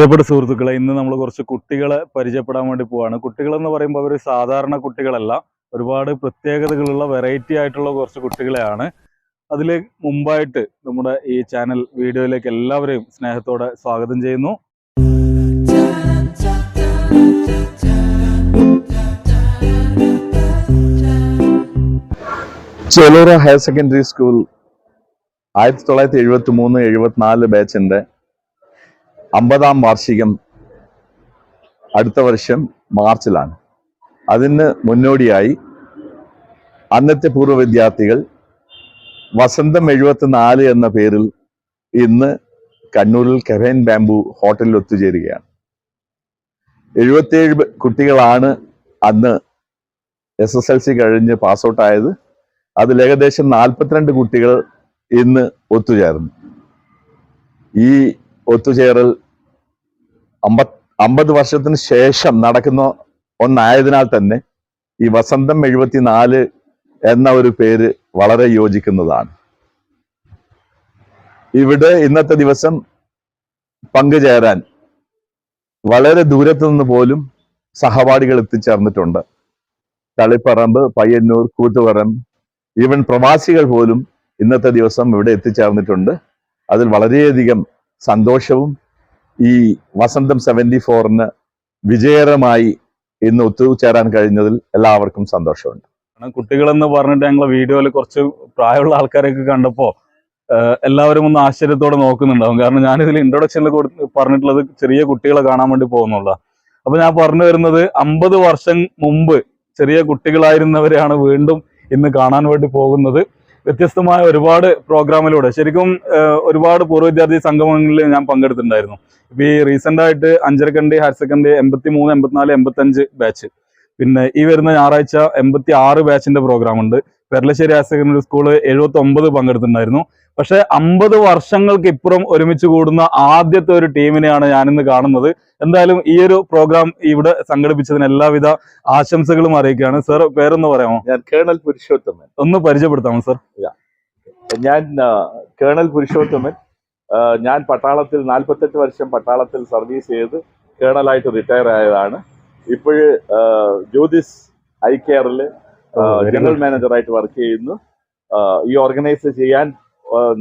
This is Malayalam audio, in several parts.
പ്രിയപ്പെട്ട സുഹൃത്തുക്കളെ ഇന്ന് നമ്മൾ കുറച്ച് കുട്ടികളെ പരിചയപ്പെടാൻ വേണ്ടി പോവാണ്. കുട്ടികൾ എന്ന് പറയുമ്പോൾ അവർ സാധാരണ കുട്ടികളല്ല. ഒരുപാട് പ്രത്യേകതകളുള്ള വെറൈറ്റി ആയിട്ടുള്ള കുറച്ച് കുട്ടികളെയാണ്. അതിൽ മുമ്പായിട്ട് നമ്മുടെ ഈ ചാനൽ വീഡിയോയിലേക്ക് എല്ലാവരെയും സ്നേഹത്തോടെ സ്വാഗതം ചെയ്യുന്നു. ചേലൂർ ഹയർ സെക്കൻഡറി സ്കൂൾ ആയിരത്തി തൊള്ളായിരത്തി എഴുപത്തി മൂന്ന് എഴുപത്തിനാല് ബാച്ചിന്റെ അമ്പതാം വാർഷികം അടുത്ത വർഷം മാർച്ചിലാണ്. അതിന് മുന്നോടിയായി അന്നത്തെ പൂർവ വിദ്യാർത്ഥികൾ വസന്തം എഴുപത്തിനാല് എന്ന പേരിൽ ഇന്ന് കണ്ണൂരിൽ കെവൻ ബാംബു ഹോട്ടലിൽ ഒത്തുചേരുകയാണ്. എഴുപത്തിയേഴ് കുട്ടികളാണ് അന്ന് എസ് എസ് എൽ സി കഴിഞ്ഞ് പാസ്ഔട്ടായത് അതിൽ ഏകദേശം നാൽപ്പത്തിരണ്ട് കുട്ടികൾ ഇന്ന് ഒത്തുചേർന്നു. ഈ ഒത്തുചേരൽ അമ്പത് അമ്പത് വർഷത്തിന് ശേഷം നടക്കുന്ന ഒന്നായതിനാൽ തന്നെ ഈ വസന്തം എഴുപത്തിനാല് എന്ന ഒരു പേര് വളരെ യോജിക്കുന്നതാണ്. ഇവിടെ ഇന്നത്തെ ദിവസം പങ്കുചേരാൻ വളരെ ദൂരത്തു നിന്ന് പോലും സഹപാഠികൾ എത്തിച്ചേർന്നിട്ടുണ്ട്. തളിപ്പറമ്പ് പയ്യന്നൂർ കൂത്തുപറം ഈവൻ പ്രവാസികൾ പോലും ഇന്നത്തെ ദിവസം ഇവിടെ എത്തിച്ചേർന്നിട്ടുണ്ട്. അതിൽ വളരെയധികം സന്തോഷവും ഈ വസന്തം സെവന്റി ഫോറിന് വിജയകരമായി ഇന്ന് ഒത്തുചേരാൻ കഴിഞ്ഞതിൽ എല്ലാവർക്കും സന്തോഷമുണ്ട്. കാരണം കുട്ടികളെന്ന് പറഞ്ഞിട്ട് ഞങ്ങൾ വീഡിയോയിൽ കുറച്ച് പ്രായമുള്ള ആൾക്കാരെയൊക്കെ കണ്ടപ്പോൾ എല്ലാവരും ഒന്ന് ആശ്ചര്യത്തോടെ നോക്കുന്നുണ്ടാവും. കാരണം ഞാനിതിൽ ഇൻട്രൊഡക്ഷനിൽ പറഞ്ഞിട്ടുള്ളത് ചെറിയ കുട്ടികളെ കാണാൻ വേണ്ടി പോകുന്നുള്ള അപ്പൊ ഞാൻ പറഞ്ഞു വരുന്നത് അമ്പത് വർഷം മുമ്പ് ചെറിയ കുട്ടികളായിരുന്നവരെയാണ് വീണ്ടും ഇന്ന് കാണാൻ വേണ്ടി പോകുന്നത്. വ്യത്യസ്തമായ ഒരുപാട് പ്രോഗ്രാമിലൂടെ. ശരിക്കും ഒരുപാട് പൂർവ വിദ്യാർത്ഥി സംഗമങ്ങളിൽ ഞാൻ പങ്കെടുത്തിട്ടുണ്ടായിരുന്നു. ഇപ്പൊ ഈ റീസെന്റ് ആയിട്ട് അഞ്ചരക്കണ്ടി ഹയർ സെക്കൻഡറി എൺപത്തി മൂന്ന് എൺപത്തിനാല് എൺപത്തഞ്ച് ബാച്ച് പിന്നെ ഈ വരുന്ന ഞായറാഴ്ച എൺപത്തി ആറ് ബാച്ചിന്റെ പ്രോഗ്രാം ഉണ്ട്. പെരളശ്ശേരി ഹയർ സെക്കൻഡറി സ്കൂൾ എഴുപത്തി ഒമ്പത് പങ്കെടുത്തിട്ടുണ്ടായിരുന്നു. പക്ഷെ അമ്പത് വർഷങ്ങൾക്ക് ഇപ്പുറം ഒരുമിച്ച് കൂടുന്ന ആദ്യത്തെ ഒരു ടീമിനെയാണ് ഞാനിന്ന് കാണുന്നത്. എന്തായാലും ഈ ഒരു പ്രോഗ്രാം ഇവിടെ സംഘടിപ്പിച്ചതിന് എല്ലാവിധ ആശംസകളും അറിയിക്കുകയാണ്. സർ പേരൊന്ന് പറയാമോ? ഞാൻ കേണൽ പുരുഷോത്തമൻ. ഒന്ന് പരിചയപ്പെടുത്താമോ സർ? ഞാൻ കേണൽ പുരുഷോത്തമൻ. ഞാൻ പട്ടാളത്തിൽ നാൽപ്പത്തെട്ട് വർഷം പട്ടാളത്തിൽ സർവീസ് ചെയ്ത് കേണലായിട്ട് റിട്ടയർ ആയതാണ്. ഇപ്പോഴ് ജ്യോതിസ് ഐ കെയറിൽ ജനറൽ മാനേജർ മാനേജറായിട്ട് വർക്ക് ചെയ്യുന്നു. ഈ ഓർഗനൈസ് ചെയ്യാൻ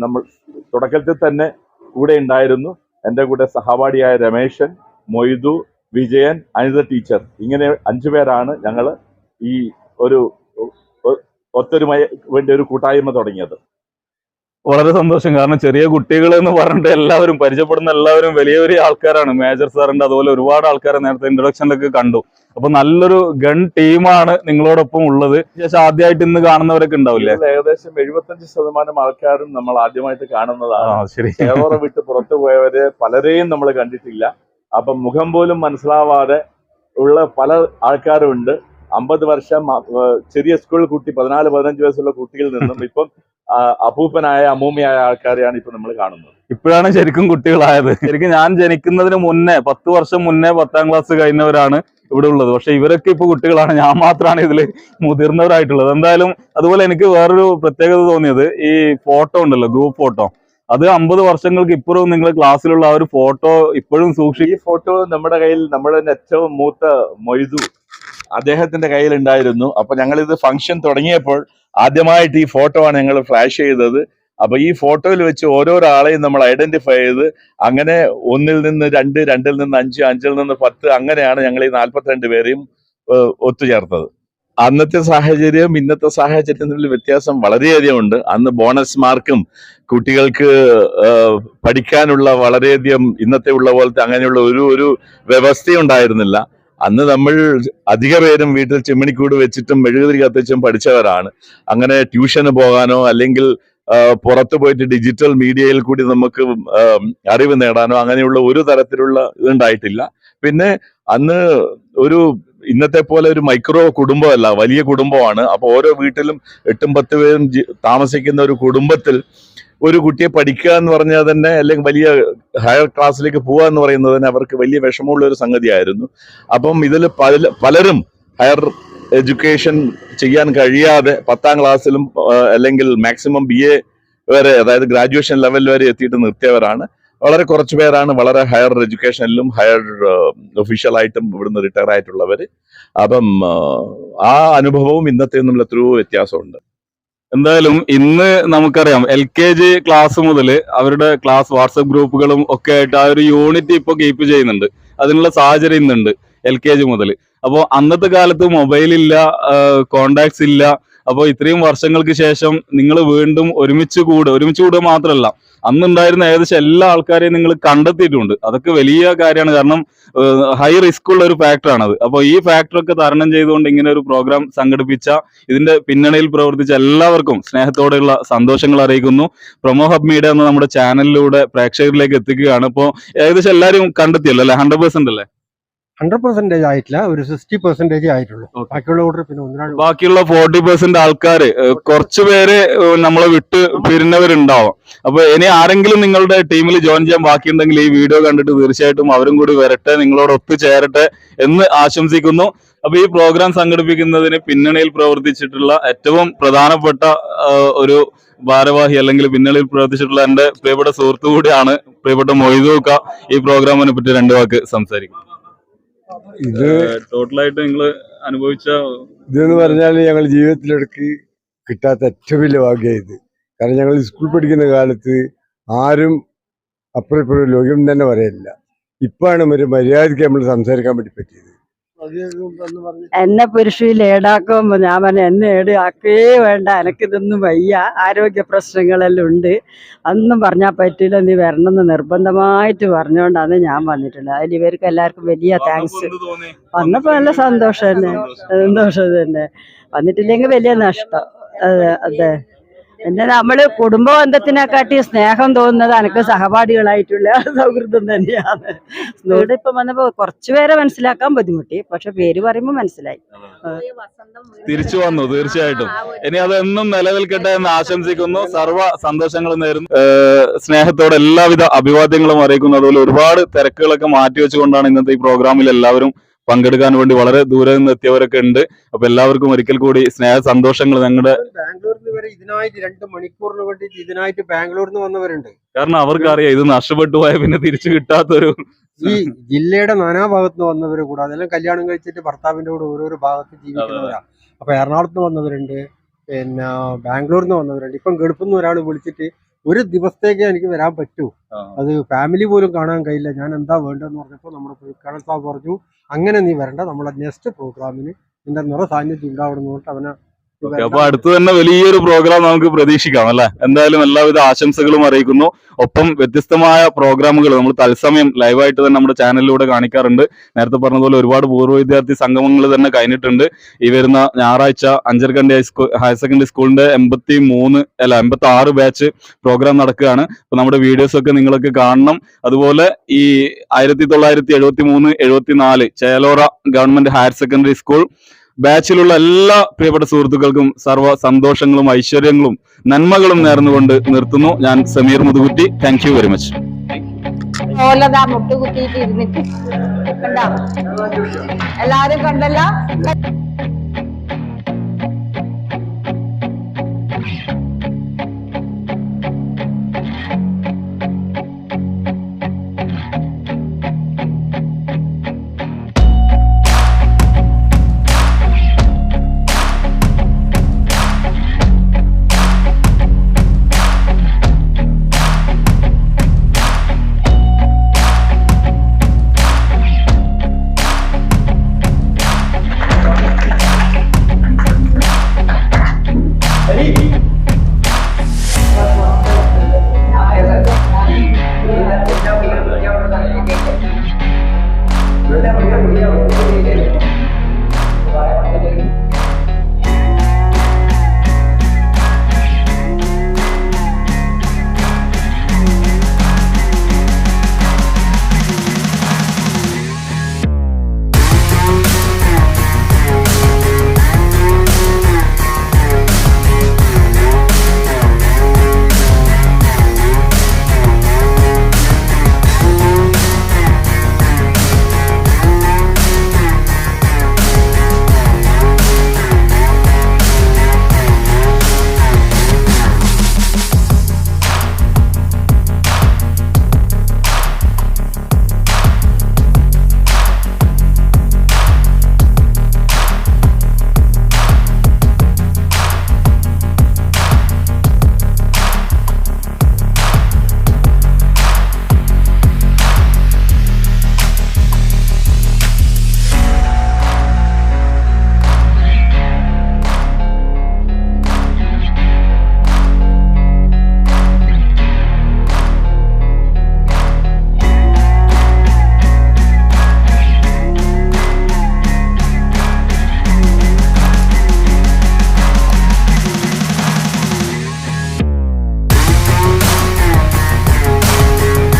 നമ്മൾ തുടക്കത്തിൽ തന്നെ കൂടെ ഉണ്ടായിരുന്നു. എന്റെ കൂടെ സഹപാഠിയായ രമേശൻ മൊയ്തു വിജയൻ അനിത ടീച്ചർ. ഇങ്ങനെ അഞ്ചു പേരാണ് ഞങ്ങൾ ഈ ഒരു ഒത്തൊരുമയ വേണ്ടി ഒരു കൂട്ടായ്മ തുടങ്ങിയത്. വളരെ സന്തോഷം. കാരണം ചെറിയ കുട്ടികൾ എന്ന് പറഞ്ഞിട്ട് എല്ലാവരും പരിചയപ്പെടുന്ന എല്ലാവരും വലിയ വലിയ ആൾക്കാരാണ്. മേജർ സാറിന്റെ അതുപോലെ ഒരുപാട് ആൾക്കാരെ നേരത്തെ ഇൻട്രൊഡക്ഷനിലൊക്കെ കണ്ടു. അപ്പൊ നല്ലൊരു ഗൺ ടീമാണ് നിങ്ങളോടൊപ്പം ഉള്ളത്. ശേഷം ആദ്യമായിട്ട് ഇന്ന് കാണുന്നവരൊക്കെ ഉണ്ടാവില്ലേ? ഏകദേശം എഴുപത്തഞ്ച് ശതമാനം ആൾക്കാരും നമ്മൾ ആദ്യമായിട്ട് കാണുന്നതാണ്. ശരി. കേരള വിട്ട് പുറത്തു പോയവര് പലരെയും നമ്മൾ കണ്ടിട്ടില്ല. അപ്പം മുഖം പോലും മനസ്സിലാവാതെ ഉള്ള പല ആൾക്കാരും ഉണ്ട് അമ്പത് വർഷം ചെറിയ സ്കൂൾ കുട്ടി പതിനാല് പതിനഞ്ച് വയസ്സുള്ള കുട്ടിയിൽ നിന്നും ഇപ്പം ആ, അപ്പൂപ്പനായ അമ്മൂമ്മയായ ആൾക്കാരെയാണ് ഇപ്പൊ നമ്മൾ കാണുന്നത്. ഇപ്പോഴാണ് ശരിക്കും കുട്ടികളായത്. ശരിക്കും ഞാൻ ജനിക്കുന്നതിന് മുന്നേ പത്ത് വർഷം മുന്നേ പത്താം ക്ലാസ് കഴിഞ്ഞവരാണ് ഇവിടെ ഉള്ളത്. പക്ഷെ ഇവരൊക്കെ ഇപ്പൊ കുട്ടികളാണ്. ഞാൻ മാത്രമാണ് ഇതിൽ മുതിർന്നവരായിട്ടുള്ളത്. എന്തായാലും അതുപോലെ എനിക്ക് വേറൊരു പ്രത്യേകത തോന്നിയത് ഈ ഫോട്ടോ ഉണ്ടല്ലോ ഗ്രൂപ്പ് ഫോട്ടോ. അത് അമ്പത് വർഷങ്ങൾക്ക് ഇപ്പുറവും നിങ്ങൾ ക്ലാസ്സിലുള്ള ആ ഒരു ഫോട്ടോ ഇപ്പോഴും സൂക്ഷിക്കും ഈ ഫോട്ടോ നമ്മുടെ കയ്യിൽ നമ്മുടെ ഏറ്റവും മൂത്ത മൊയ്തു അദ്ദേഹത്തിന്റെ കയ്യിൽ ഉണ്ടായിരുന്നു അപ്പൊ ഞങ്ങൾ ഇത് ഫംഗ്ഷൻ തുടങ്ങിയപ്പോൾ ആദ്യമായിട്ട് ഈ ഫോട്ടോ ആണ് ഞങ്ങൾ ഫ്ലാഷ് ചെയ്തത്. അപ്പൊ ഈ ഫോട്ടോയിൽ വെച്ച് ഓരോരാളെയും നമ്മൾ ഐഡന്റിഫൈ ചെയ്ത് അങ്ങനെ ഒന്നിൽ നിന്ന് രണ്ട് രണ്ടിൽ നിന്ന് അഞ്ച് അഞ്ചിൽ നിന്ന് പത്ത് അങ്ങനെയാണ് ഞങ്ങൾ ഈ നാൽപ്പത്തിരണ്ട് പേരെയും ഒത്തുചേർത്തത്. അന്നത്തെ സാഹചര്യം ഇന്നത്തെ സാഹചര്യം തമ്മിൽ വ്യത്യാസം വളരെയധികം ഉണ്ട്. അന്ന് ബോണസ് മാർക്കും കുട്ടികൾക്ക് പഠിക്കാനുള്ള വളരെയധികം ഇന്നത്തെ ഉള്ള പോലത്തെ അങ്ങനെയുള്ള ഒരു ഒരു വ്യവസ്ഥയും ഉണ്ടായിരുന്നില്ല. അന്ന് നമ്മൾ അധിക പേരും വീട്ടിൽ ചിമ്മിണിക്കൂട് വെച്ചിട്ടും മെഴുകുതിരി കത്തിച്ചും പഠിച്ചവരാണ്. അങ്ങനെ ട്യൂഷന് പോകാനോ അല്ലെങ്കിൽ പുറത്തു പോയിട്ട് ഡിജിറ്റൽ മീഡിയയിൽ കൂടി നമുക്ക് അറിവ് നേടാനോ അങ്ങനെയുള്ള ഒരു തരത്തിലുള്ള ഇതുണ്ടായിട്ടില്ല പിന്നെ അന്ന് ഒരു ഇന്നത്തെ പോലെ ഒരു മൈക്രോ കുടുംബമല്ല വലിയ കുടുംബമാണ്. അപ്പോൾ ഓരോ വീട്ടിലും എട്ടും പത്ത് പേരും താമസിക്കുന്ന ഒരു കുടുംബത്തിൽ ഒരു കുട്ടിയെ പഠിക്കുക എന്ന് പറഞ്ഞാൽ തന്നെ അല്ലെങ്കിൽ വലിയ ഹയർ ക്ലാസ്സിലേക്ക് പോവുക എന്ന് പറയുന്നത് തന്നെ അവർക്ക് വലിയ വിഷമമുള്ള ഒരു സംഗതിയായിരുന്നു. അപ്പം ഇതിൽ പല പലരും ഹയർ എഡ്യൂക്കേഷൻ ചെയ്യാൻ കഴിയാതെ പത്താം ക്ലാസ്സിലും അല്ലെങ്കിൽ മാക്സിമം ബി എ വരെ അതായത് ഗ്രാജുവേഷൻ ലെവൽ വരെ എത്തിയിട്ട് നിർത്തിയവരാണ്. വളരെ കുറച്ച് പേരാണ് വളരെ ഹയർ എഡ്യൂക്കേഷനിലും ഹയർ ഒഫീഷ്യലായിട്ടും ഇവിടുന്ന് റിട്ടയർ ആയിട്ടുള്ളവർ അപ്പം ആ, അനുഭവവും ഇന്നത്തെ നിന്നുള്ള എത്രയോ വ്യത്യാസമുണ്ട്. എന്തായാലും ഇന്ന് നമുക്കറിയാം എൽ കെ ജി ക്ലാസ് മുതൽ അവരുടെ ക്ലാസ് വാട്സപ്പ് ഗ്രൂപ്പുകളും ഒക്കെ ആയിട്ട് ആ ഒരു യൂണിറ്റി ഇപ്പൊ കീപ്പ് ചെയ്യുന്നുണ്ട്. അതിനുള്ള സാഹചര്യം ഇന്നുണ്ട് എൽ കെ ജി മുതൽ അപ്പോൾ അന്നത്തെ കാലത്ത് മൊബൈൽ ഇല്ല കോണ്ടാക്ട്സ് ഇല്ല. അപ്പോൾ ഇത്രയും വർഷങ്ങൾക്ക് ശേഷം നിങ്ങൾ വീണ്ടും ഒരുമിച്ച് കൂടുക ഒരുമിച്ച് കൂടുക മാത്രമല്ല അന്നുണ്ടായിരുന്ന ഏകദേശം എല്ലാ ആൾക്കാരെയും നിങ്ങൾ കണ്ടെത്തിയിട്ടുണ്ട്. അതൊക്കെ വലിയ കാര്യമാണ്. കാരണം ഹൈ റിസ്ക് ഉള്ള ഒരു ഫാക്ടറാണ് അത് അപ്പോൾ ഈ ഫാക്ടറൊക്കെ തരണം ചെയ്തുകൊണ്ട് ഇങ്ങനെ ഒരു പ്രോഗ്രാം സംഘടിപ്പിച്ച ഇതിന്റെ പിന്നണിയിൽ പ്രവർത്തിച്ച എല്ലാവർക്കും സ്നേഹത്തോടെയുള്ള സന്തോഷങ്ങൾ അറിയിക്കുന്നു. പ്രൊമോ ഹബ് മീഡിയ എന്ന നമ്മുടെ ചാനലിലൂടെ പ്രേക്ഷകരിലേക്ക് എത്തിക്കുകയാണ്. അപ്പോൾ ഏകദേശം എല്ലാവരും കണ്ടെത്തിയല്ലോ അല്ലെ? ഹൺഡ്രഡ് പെർസെന്റ് അല്ലേ? ഹൺഡ്രഡ് പെർസെന്റേജ് ആയിട്ടില്ല ഒരു സിക്സ്റ്റി പെർസെന്റേജ് ആയിട്ടുള്ളൂ. ബാക്കിയുള്ള ഓർഡർ പിന്നെ ഒന്നിനാണ് ബാക്കിയുള്ള ഫോർട്ടി പെർസെന്റ് ആൾക്കാർ കുറച്ച് പേര് നമ്മളെ വിട്ട് പിരിഞ്ഞവരുണ്ടാവാം. അപ്പൊ ഇനി ആരെങ്കിലും നിങ്ങളുടെ ടീമിൽ ജോയിൻ ചെയ്യാൻ ബാക്കിയുണ്ടെങ്കിൽ ഈ വീഡിയോ കണ്ടിട്ട് തീർച്ചയായിട്ടും അവരും കൂടി വരട്ടെ നിങ്ങളോട് ഒത്തു ചേരട്ടെ എന്ന് ആശംസിക്കുന്നു. അപ്പൊ ഈ പ്രോഗ്രാം സംഘടിപ്പിക്കുന്നതിന് പിന്നണിയിൽ പ്രവർത്തിച്ചിട്ടുള്ള ഏറ്റവും പ്രധാനപ്പെട്ട ഒരു ഭാരവാഹി അല്ലെങ്കിൽ പിന്നണിയിൽ പ്രവർത്തിച്ചിട്ടുള്ള എന്റെ പ്രിയപ്പെട്ട സുഹൃത്തു കൂടിയാണ് പ്രിയപ്പെട്ട മൊയ്തൂക്ക ഈ പ്രോഗ്രാമിനെ പറ്റി രണ്ടു വാക്ക് സംസാരിക്കും. ഇത് ടോട്ടലായിട്ട് നിങ്ങൾ അനുഭവിച്ച ഇതെന്ന് പറഞ്ഞാൽ ഞങ്ങൾ ജീവിതത്തിലെടുക്ക് കിട്ടാത്ത ഏറ്റവും വലിയ ഭാഗ്യം ഇത്. കാരണം ഞങ്ങൾ സ്കൂൾ പഠിക്കുന്ന കാലത്ത് ആരും അപ്പുറം ഇപ്പുറം ലോകം തന്നെ പറയില്ല ഇപ്പാണ് ഒരു മര്യാദയ്ക്ക് നമ്മൾ സംസാരിക്കാൻ വേണ്ടി പറ്റിയത്. എന്നെ പുരുഷയിൽ ഏടാക്കുമ്പോ ഞാൻ പറഞ്ഞു എന്നെ ഏടാക്കേ വേണ്ട എനക്കിതൊന്നും വയ്യ. ആരോഗ്യ പ്രശ്നങ്ങളെല്ലാം ഉണ്ട്. അന്നും പറഞ്ഞാൽ പറ്റില്ല നീ വരണമെന്ന് നിർബന്ധമായിട്ട് പറഞ്ഞുകൊണ്ടാണ് ഞാൻ വന്നിട്ടുള്ളത് അതിൽ ഇവർക്ക് എല്ലാവർക്കും വലിയ താങ്ക്സ് വന്നപ്പോ നല്ല സന്തോഷം തന്നെ. സന്തോഷം തന്നെ. വന്നിട്ടില്ലെങ്കിൽ വലിയ നഷ്ടം. അതെ അതെ. പിന്നെ നമ്മൾ കുടുംബ ബന്ധത്തിനെക്കാട്ടി സ്നേഹം തോന്നുന്നത് എനിക്ക് സഹപാഠികളായിട്ടുള്ള സൗഹൃദം തന്നെയാണ്. ഇവിടെ ഇപ്പം വന്നപ്പോ കുറച്ചുപേരെ മനസ്സിലാക്കാൻ ബുദ്ധിമുട്ടി പക്ഷെ പേര് പറയുമ്പോ മനസ്സിലായി. തിരിച്ചു വന്നു തീർച്ചയായിട്ടും. ഇനി അതെന്നും നിലനിൽക്കട്ടെ എന്ന് ആശംസിക്കുന്നു. സർവ സന്തോഷങ്ങളും നേരുന്നു. സ്നേഹത്തോടെ എല്ലാവിധ അഭിവാദ്യങ്ങളും അറിയിക്കുന്നു. അതുപോലെ ഒരുപാട് തിരക്കുകളൊക്കെ മാറ്റിവെച്ചുകൊണ്ടാണ് ഇന്നത്തെ ഈ പ്രോഗ്രാമിൽ എല്ലാവരും പങ്കെടുക്കാൻ വേണ്ടി വളരെ ദൂരെ നിന്ന് എത്തിയവരൊക്കെ ഉണ്ട്. അപ്പൊ എല്ലാവർക്കും ഒരിക്കൽ കൂടി സ്നേഹ സന്തോഷങ്ങൾ ഞങ്ങളുടെ ബാംഗ്ലൂരിൽ വരെ ഇതിനായിട്ട് രണ്ട് മണിക്കൂറിന് വേണ്ടി ഇതിനായിട്ട് ബാംഗ്ലൂരിൽ നിന്ന് വന്നവരുണ്ട്. കാരണം അവർക്കറിയാം ഇത് നഷ്ടപ്പെട്ടു പോയ പിന്നെ തിരിച്ചു കിട്ടാത്തൊരു ഈ ജില്ലയുടെ നാനാഭാഗത്ത് നിന്ന് വന്നവര് കൂടെ അതെല്ലാം കല്യാണം കഴിച്ചിട്ട് ഭർത്താവിന്റെ കൂടെ ഓരോരോ ഭാഗത്ത് ജീവിക്കുന്നവരാ. അപ്പൊ എറണാകുളത്ത് നിന്ന് വന്നവരുണ്ട് പിന്നെ ബാംഗ്ലൂരിൽ നിന്ന് വന്നവരുണ്ട്. ഇപ്പം ഗൾഫിൽ നിന്ന് ഒരാൾ വിളിച്ചിട്ട് ഒരു ദിവസത്തേക്ക് എനിക്ക് വരാൻ പറ്റൂ. അത് ഫാമിലി പോലും കാണാൻ കഴിയില്ല. ഞാൻ എന്താ വേണ്ടതെന്ന് പറഞ്ഞപ്പോൾ നമ്മുടെ കേണൽ സാബ് പറഞ്ഞു അങ്ങനെ നീ വരണ്ട. നമ്മളെ നെക്സ്റ്റ് പ്രോഗ്രാമിന് നിന്റെ നിറ സാന്നിധ്യം ഉണ്ടാവണം എന്ന് പറഞ്ഞിട്ട് അവനെ അപ്പൊ അടുത്ത് തന്നെ വലിയൊരു പ്രോഗ്രാം നമുക്ക് പ്രതീക്ഷിക്കാം അല്ലെ? എന്തായാലും എല്ലാവിധ ആശംസകളും അറിയിക്കുന്നു. ഒപ്പം വ്യത്യസ്തമായ പ്രോഗ്രാമുകൾ നമ്മൾ തത്സമയം ലൈവായിട്ട് തന്നെ നമ്മുടെ ചാനലിലൂടെ കാണിക്കാറുണ്ട്. നേരത്തെ പറഞ്ഞതുപോലെ ഒരുപാട് പൂർവ വിദ്യാർത്ഥി സംഗമങ്ങൾ തന്നെ കഴിഞ്ഞിട്ടുണ്ട്. ഈ വരുന്ന ഞായറാഴ്ച അഞ്ചർകണ്ടി ഹയർ സെക്കൻഡറി സ്കൂളിന്റെ എൺപത്തി മൂന്ന് അല്ല എൺപത്തി ആറ് ബാച്ച് പ്രോഗ്രാം നടക്കുകയാണ്. അപ്പൊ നമ്മുടെ വീഡിയോസ് ഒക്കെ നിങ്ങളൊക്കെ കാണണം. അതുപോലെ ഈ ആയിരത്തി തൊള്ളായിരത്തി എഴുപത്തി മൂന്ന് എഴുപത്തി നാല് Chelora government higher secondary school ബാച്ചിലുള്ള എല്ലാ പ്രിയപ്പെട്ട സുഹൃത്തുക്കൾക്കും സർവ സന്തോഷങ്ങളും ഐശ്വര്യങ്ങളും നന്മകളും നേർന്നുകൊണ്ട് നിർത്തുന്നു ഞാൻ Sameer Muthukutti. Thank you very much എല്ലാരും കണ്ടല്ലോ?